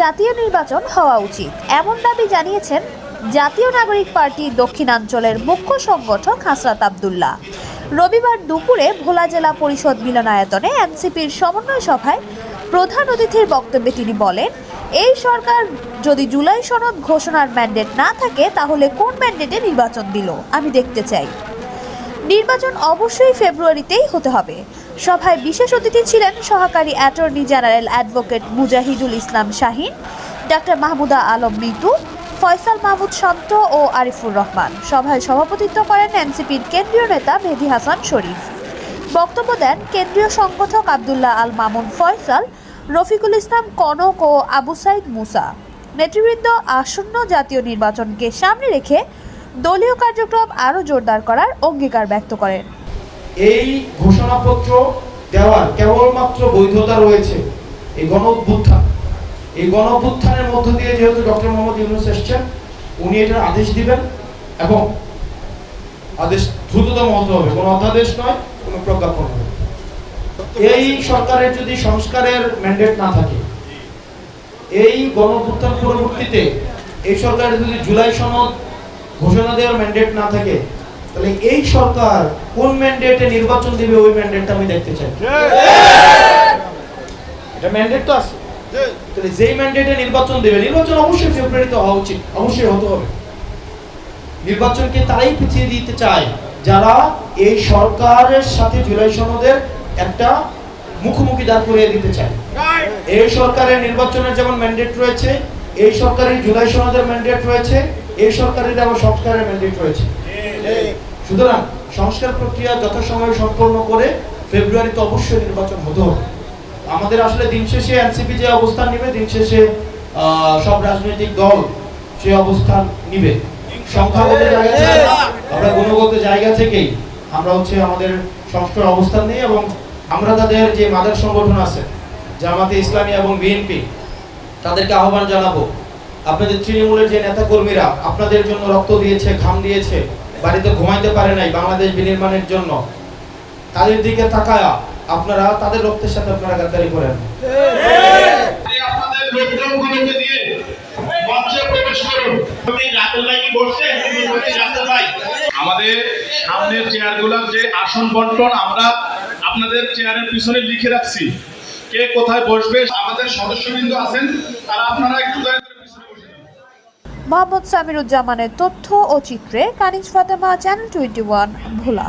জাতীয় নির্বাচন হওয়া উচিত। এমন দাবি জানিয়েছেন জাতীয় নাগরিক পার্টি দক্ষিণাঞ্চলের মুখ্য সংগঠক হাসরাত আবদুল্লাহ। রবিবার দুপুরে ভোলা জেলা পরিষদ মিলনায়তনে এনসিপির সমন্বয় সভায় প্রধান অতিথির বক্তব্যে তিনি বলেন, এই সরকার যদি জুলাই সনদ ঘোষণার ম্যান্ডেট না থাকে, তাহলে কোন ম্যান্ডেটে নির্বাচন দিল? আমি দেখতে চাই। নির্বাচন অবশ্যই ফেব্রুয়ারিতেই হতে হবে। সভায় বিশেষ অতিথি ছিলেন সহকারী attorney general advocate Mujahidul Islam Shahin, doctor Mahmuda Alam Mitu, Faisal Mahmud Shanto ও আরিফুর রহমান। সভায় সভাপতিত্ব করেন এনসিপির কেন্দ্রীয় নেতা মেহেদি হাসান শরীফ। বক্তব্য দেন কেন্দ্রীয় সংগঠক আবদুল্লাহ আল মামুন ফয়সাল, রফিকুল ইসলাম কনক ও আবু সাইদ মুসা। নেতৃবৃন্দ আসন্ন জাতীয় নির্বাচনকে সামনে রেখে দলীয় কার্যক্রম আরও জোরদার করার অঙ্গীকার ব্যক্ত করেন। এই ঘোষণাপত্র দেওয়ার কেবলমাত্র বৈধতা রয়েছে এই গণ অভ্যুত্থান এই গণ অভ্যুত্থানের মধ্য দিয়ে যেহেতু ডক্টর মোহাম্মদ ইউনুস এসছেন, উনি এটার আদেশ দিবেন এবং আদেশ দ্রুততম হতে হবে। কোনো অধ্যাদেশ নয়, কোনো প্রজ্ঞাপন নয়। এই সরকারের যদি সংস্কারের ম্যান্ডেট না থাকে, এই গণ অভ্যুত্থান পরবর্তীতে এই সরকারের যদি জুলাই সনদ ঘোষণা দেওয়ার ম্যান্ডেট না থাকে তাহলে এই সরকার কোন ম্যান্ডেটে নির্বাচন দিবে ওই ম্যান্ডেটটা আমি দেখতে চাই। এটা ম্যান্ডেট তো আছে। তাহলে যেই ম্যান্ডেটে নির্বাচন দেবে নির্বাচন অবশ্যই ফেব্রুয়ারিতে হওয়া উচিত অবশ্যই হতে হবে। নির্বাচনকে তারাই পিছিয়ে দিতে চায় যারা এই সরকারের সাথে জুলাই সনদের একটা মুখোমুখি দাঁড় করিয়ে দিতে চায়। এই সরকারের নির্বাচনের যেমন ম্যান্ডেট রয়েছে এই সরকারের জুলাই সনদের ম্যান্ডেট রয়েছে এই সরকারের আবার সংস্কারের ম্যান্ডেট রয়েছে। সুতরাং সংস্কার প্রক্রিয়া যথাসময়ে সম্পন্ন করে ফেব্রুয়ারিতে অবশ্যই নির্বাচন হতে হবে। আমাদের আসলে দিন শেষে এনসিপি যে অবস্থান নিবে দিন শেষে সব রাজনৈতিক দল সেই অবস্থান নিবে। সংখ্যাগত জায়গা আমরা গুণগত জায়গা থেকেই আমরা হচ্ছে আমাদের সংস্কার অবস্থান নিই এবং আমরা তাদের যে মাদার সংগঠন আছে জামাতে ইসলামী এবং বিএনপি তাদেরকে আহ্বান জানাব। আপনাদের তৃণমূলের যে নেতা কর্মীরা আপনাদের জন্য রক্ত দিয়েছে ঘাম দিয়েছে বাড়িতে ঘুমাইতে পারে নাই বাংলাদেশ বিনির্মাণের জন্য। তাদের দিকে তাকায়া আপনারা তাদের রক্তের সাথে আপনারা গাদ্দারি করেন। আপনাদের আমাদের সদস্যবৃন্দ আছেন, তারা আপনারা একটু মোহাম্মদ সামিরুজ্জামানের তথ্য ও চিত্রে Kaniz Fatema channel twenty one Bhola.